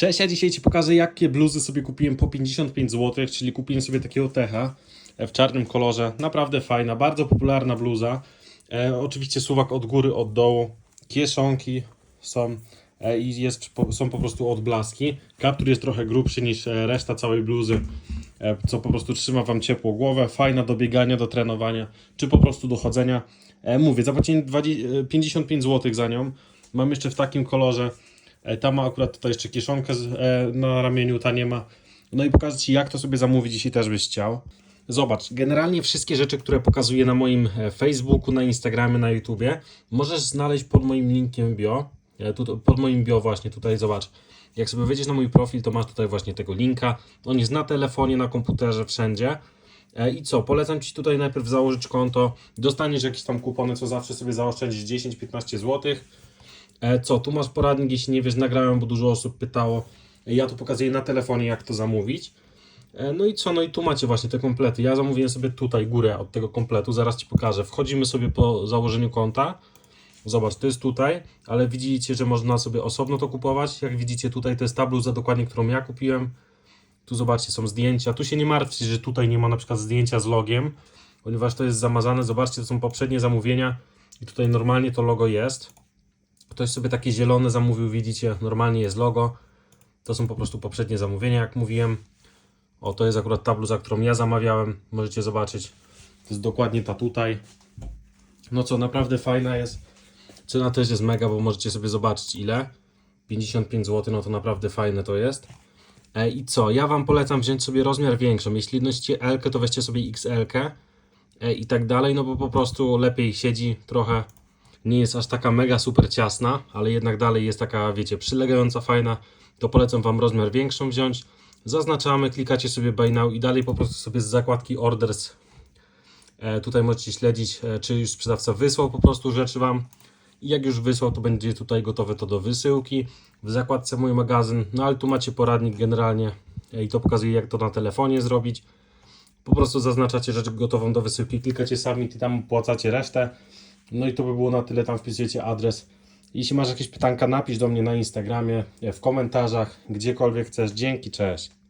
Cześć, ja dzisiaj Ci pokażę jakie bluzy sobie kupiłem po 55 zł, czyli kupiłem sobie takiego techa e, w czarnym kolorze, naprawdę fajna, bardzo popularna bluza. E, oczywiście suwak od góry, od dołu, kieszonki są e, i jest, po- są po prostu odblaski. Kaptur jest trochę grubszy niż e, reszta całej bluzy, e, co po prostu trzyma Wam ciepło głowę, fajna do biegania, do trenowania, czy po prostu do chodzenia. E, mówię, zapłaciłem 20, e, 55 zł za nią, mam jeszcze w takim kolorze. E, Ta ma akurat tutaj jeszcze kieszonkę e, na ramieniu, ta nie ma. No i pokażę Ci, jak to sobie zamówić, jeśli też byś chciał. Zobacz, generalnie wszystkie rzeczy, które pokazuję na moim e, Facebooku, na Instagramie, na YouTubie, możesz znaleźć pod moim linkiem bio. Pod moim bio właśnie, tutaj zobacz. Jak sobie wejdziesz na mój profil, to masz tutaj właśnie tego linka. On jest na telefonie, na komputerze, wszędzie. I co? Polecam Ci tutaj najpierw założyć konto. Dostaniesz jakieś tam kupony, co zawsze sobie zaoszczędzisz 10-15 zł. E, Co, tu masz poradnik, jeśli nie wiesz, nagrałem, bo dużo osób pytało. E, Ja tu pokazuję na telefonie, jak to zamówić. E, No i co, no i tu macie właśnie te komplety. Ja zamówiłem sobie tutaj górę od tego kompletu, zaraz Ci pokażę. Wchodzimy sobie po założeniu konta. Zobacz, to jest tutaj, ale widzicie, że można sobie osobno to kupować. Jak widzicie tutaj, to jest ta bluza dokładnie, którą ja kupiłem. Tu zobaczcie, są zdjęcia. Tu się nie martwcie, że tutaj nie ma na przykład zdjęcia z logiem, ponieważ to jest zamazane. Zobaczcie, to są poprzednie zamówienia i tutaj normalnie to logo jest. Ktoś sobie takie zielone zamówił, widzicie, normalnie jest logo. To są po prostu poprzednie zamówienia, jak mówiłem. O, to jest akurat ta bluza, którą ja zamawiałem. Możecie zobaczyć. To jest dokładnie ta tutaj. No co, naprawdę fajna jest. Cena też jest mega, bo możecie sobie zobaczyć ile. 55 zł, no to naprawdę fajne to jest. E, I co, ja Wam polecam wziąć sobie rozmiar większą. Jeśli nosicie L, to weźcie sobie XL e, i tak dalej, no bo po prostu lepiej siedzi trochę. Nie jest aż taka mega super ciasna, ale jednak dalej jest taka, wiecie, przylegająca, fajna. To polecam Wam rozmiar większą wziąć. Zaznaczamy, klikacie sobie Buy Now i dalej po prostu sobie z zakładki Orders E, Tutaj możecie śledzić, e, czy już sprzedawca wysłał po prostu rzeczy Wam. I jak już wysłał, to będzie tutaj gotowe to do wysyłki. W zakładce mój magazyn, no ale tu macie poradnik generalnie e, i to pokazuje jak to na telefonie zrobić. Po prostu zaznaczacie rzecz gotową do wysyłki, klikacie sami i tam opłacacie resztę. No i to by było na tyle, tam wpisujecie adres. Jeśli masz jakieś pytanka, napisz do mnie na Instagramie, w komentarzach, gdziekolwiek chcesz. Dzięki, cześć.